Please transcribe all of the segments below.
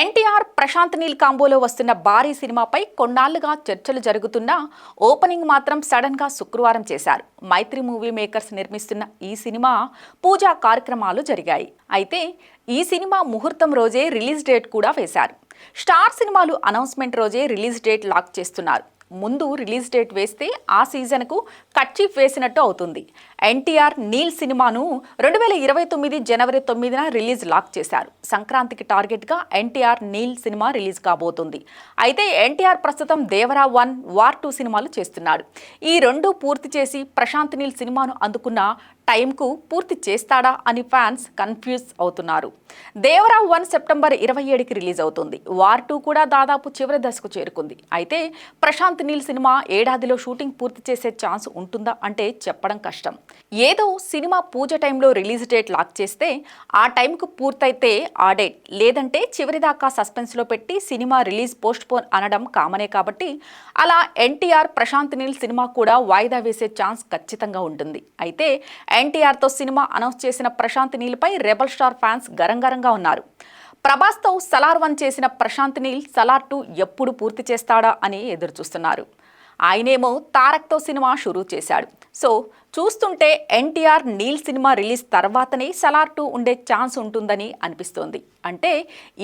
ఎన్టీఆర్ ప్రశాంత్ నీల్ కాంబోలో వస్తున్న భారీ సినిమాపై కొన్నాళ్ళుగా చర్చలు జరుగుతున్నా ఓపెనింగ్ మాత్రం సడన్గా శుక్రవారం చేశారు. మైత్రి మూవీ మేకర్స్ నిర్మిస్తున్న ఈ సినిమా పూజా కార్యక్రమాలు జరిగాయి. అయితే ఈ సినిమా ముహూర్తం రోజే రిలీజ్ డేట్ కూడా వేశారు. స్టార్ సినిమాలు అనౌన్స్మెంట్ రోజే రిలీజ్ డేట్ లాక్ చేస్తున్నారు. ముందు రిలీజ్ డేట్ వేస్తే ఆ సీజన్కు కట్చీఫ్ వేసినట్టు అవుతుంది. ఎన్టీఆర్ నీల్ సినిమాను రెండు వేల ఇరవై తొమ్మిది జనవరి తొమ్మిదిన రిలీజ్ లాక్ చేశారు. సంక్రాంతికి టార్గెట్గా ఎన్టీఆర్ నీల్ సినిమా రిలీజ్ కాబోతుంది. అయితే ఎన్టీఆర్ ప్రస్తుతం దేవరా వన్ వార్ టూ సినిమాలు చేస్తున్నాడు. ఈ రెండు పూర్తి చేసి ప్రశాంత్ నీల్ సినిమాను అందుకున్న టైంకు పూర్తి చేస్తాడా అని ఫ్యాన్స్ కన్ఫ్యూజ్ అవుతున్నారు. దేవరా వన్ సెప్టెంబర్ ఇరవై ఏడుకి రిలీజ్ అవుతుంది. వార్ టూ కూడా దాదాపు చివరి దశకు చేరుకుంది. అయితే ప్రశాంత్ నీల్ సినిమా ఏడాదిలో షూటింగ్ పూర్తి చేసే ఛాన్స్ ఉంటుందా అంటే చెప్పడం కష్టం. ఏదో సినిమా పూజ టైంలో రిలీజ్ డేట్ లాక్ చేస్తే ఆ టైంకు పూర్తయితే ఆ డేట్. లేదంటే చివరి దాకా సస్పెన్స్లో పెట్టి సినిమా రిలీజ్ పోస్ట్ పోన్ అనడం కామనే కాబట్టి అలా ఎన్టీఆర్ ప్రశాంత్ నీల్ సినిమా కూడా వాయిదా వేసే ఛాన్స్ ఖచ్చితంగా ఉంటుంది. అయితే ఎన్టీఆర్తో సినిమా అనౌన్స్ చేసిన ప్రశాంత్ నీల్పై రెబల్ స్టార్ ఫ్యాన్స్ గరంగరంగా ఉన్నారు. ప్రభాస్తో సలార్ వన్ చేసిన ప్రశాంత్ నీల్ సలార్ టూ ఎప్పుడు పూర్తి చేస్తాడా అని ఎదురుచూస్తున్నారు. ఆయనేమో తారక్తో సినిమా షురూ చేశాడు. సో చూస్తుంటే ఎన్టీఆర్ నీల్ సినిమా రిలీజ్ తర్వాతనే సలార్ టూ ఉండే ఛాన్స్ ఉంటుందని అనిపిస్తోంది. అంటే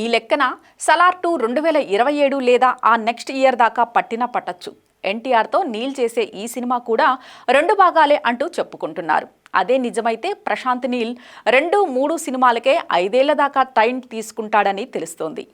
ఈ లెక్కన సలార్ టూ రెండు వేల ఇరవై ఏడు లేదా ఆ నెక్స్ట్ ఇయర్ దాకా పట్టినా పట్టచ్చు. ఎన్టీఆర్తో నీల్ చేసే ఈ సినిమా కూడా రెండు భాగాలే అంటూ చెప్పుకుంటున్నారు. అదే నిజమైతే ప్రశాంత్ నీల్ రెండు మూడు సినిమాలకే ఐదేళ్ళ దాకా టైం తీసుకుంటాడని తెలుస్తోంది.